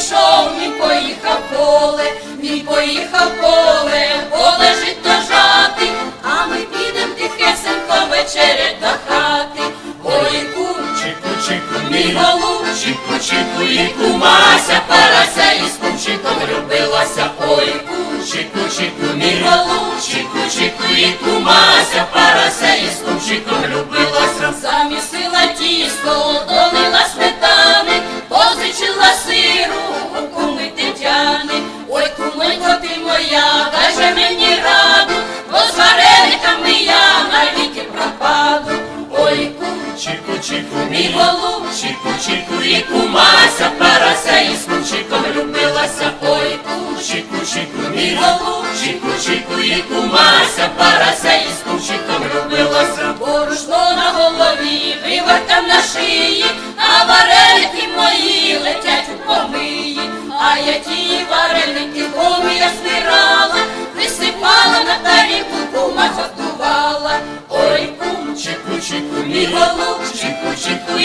пішов, він поїхав поле, він поїхав поле, поле жито жати, а ми підемо тихесенько вечеря до хати. Ой, кум, чику, мій голубчику, чику, і кумася, парася і моя, каже мені раду, бо з варениками я навіки пропаду. Ой, ку, чіку, чіку, мій голуб, чіку, чіку, і кумася, парася із кучиком любилася, ой, ку, чіку, чіку, мій голуб, чіку, чіку, і кумася, парася із кучиком любилася, борошно на голові, вивертам на шиї, а вареники мої летять у помиї, а я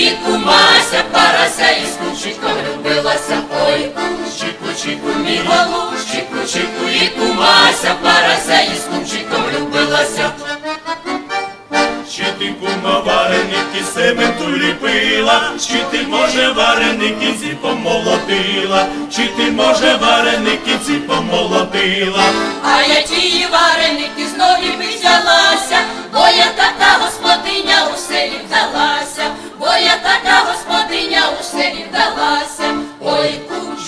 чіку, мася, парася, і з кучиком любилася, ой, чіку, чіку, мій голубчику, чіку, і кумася, парася, і з кумчиком любилася. Чи ти кума вареник, і сементу ліпила, чи ти, може, вареники ці помолотила, чи ти, може, вареники ці помолотила, а я тії вареники знову і взялася.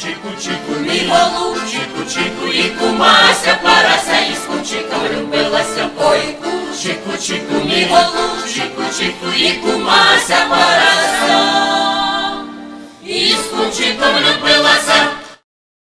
Чику, чіку, мій голубчику, чику, і кумася, парася із кучиком любилася. бойку. Чику, чику, мій голубчику, чику, і кумася, парася.